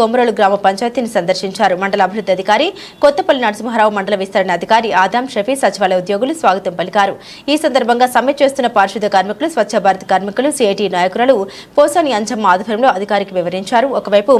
కొమరోలు గ్రామ పంచాయతీని సందర్శించారు. మండల అభివృద్ధి అధికారి కొత్తపల్లి నరసింహారావు మండల విస్తరణ అధికారి ఆదాం షఫీ సచివాలయ ఉద్యోగులు స్వాగతం పలికారు. ఈ సందర్భంగా సమ్మె చేస్తున్న పారిశుద్ధ కార్మికులు స్వచ్ఛ భారత్ కార్మికులు సిఐటి నాయకురాలు పోసాని అంజమ్మ ఆధ్వర్యంలో అధికారికి వివరించారు. ఒకవైపు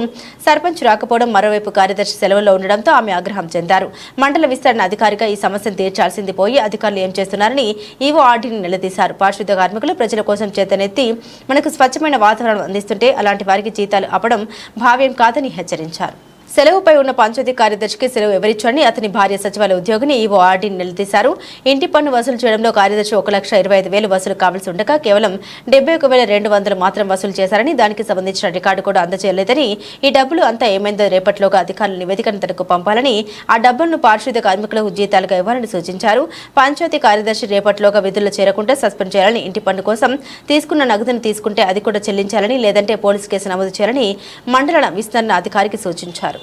సర్పంచ్ రాకపోవడం మరోవైపు కార్యదర్శి సెలవుల్లో ఉండడంతో ఆమె ఆగ్రహం చెందారు. మండల విస్తరణ అధికారిగా ఈ సమస్యను తీర్చాల్సింది పోయి అధికారులు ఏం చేస్తున్నారని ఈవో ఆర్డీని నిలదీశారు. పారిశుద్ధ కార్మికులు ప్రజల కోసం చేతనెత్తి మనకు స్వచ్ఛమైన వాతావరణం అందిస్తుంటే అలాంటి వారికి జీతాలు అప్పడం భావ్యం కాదని హెచ్చరించారు. సెలవుపై ఉన్న పంచాయతీ కార్యదర్శికి సెలవు ఎవరిచ్చారని అతని భార్య సచివాలయ ఉద్యోగిని ఈవో ఆర్డీని నిలదీశారు. ఇంటి పన్ను వసూలు చేయడంలో కార్యదర్శి ఒక లక్ష ఇరవై ఐదు వేలు వసూలు కావాల్సి ఉండగా కేవలం డెబ్బై ఒక వేల రెండు వందలు మాత్రం వసూలు చేశారని దానికి సంబంధించిన రికార్డు కూడా అందజేయలేదని ఈ డబ్బులు అంతా ఏమైందో రేపటిలోగా అధికారులు నివేదికను తనకు పంపాలని ఆ డబ్బులను పారిశుద్ధ్య కార్మికులకు జీతాలుగా ఇవ్వాలని సూచించారు. పంచాయతీ కార్యదర్శి రేపటిలోగా విధుల్లో చేరకుండా సస్పెండ్ చేయాలని ఇంటి పన్ను కోసం తీసుకున్న నగదును తీసుకుంటే అది కూడా చెల్లించాలని లేదంటే పోలీసు కేసు నమోదు చేయాలని మండల విస్తరణ అధికారికి సూచించారు.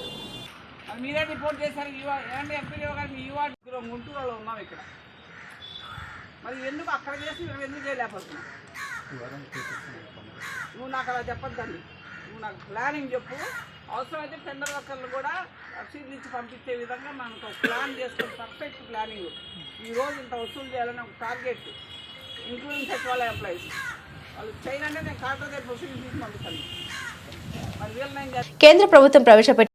మీరే రిపోర్ట్ చేశారు ఈ ఏమండి ఎంపీడీఓ గారు మీ యువ గుంటూరులో ఉన్నాం ఇక్కడ. మరి ఎందుకు అక్కడ చేసి ఇక్కడ ఎందుకు చేయలేకపోతున్నాం? నువ్వు నాకు అలా చెప్పొద్దండి. నువ్వు నాకు ప్లానింగ్ చెప్పు. అవసరమైతే టెండర్ వర్కర్లు కూడా రసీదులు ఇచ్చి పంపించే విధంగా మనకు ఒక ప్లాన్ చేసుకుని పర్ఫెక్ట్ ప్లానింగ్ ఈ రోజు ఇంత వసూలు చేయాలని ఒక టార్గెట్ ఇంక్లూడింగ్ సచివాలయ ఎంప్లాయీస్ వాళ్ళు చేయాలంటే నేను కాంట్రాక్ట్ వసూలు తీసి పంపిస్తాను. కేంద్ర ప్రభుత్వం ప్రవేశపెట్టి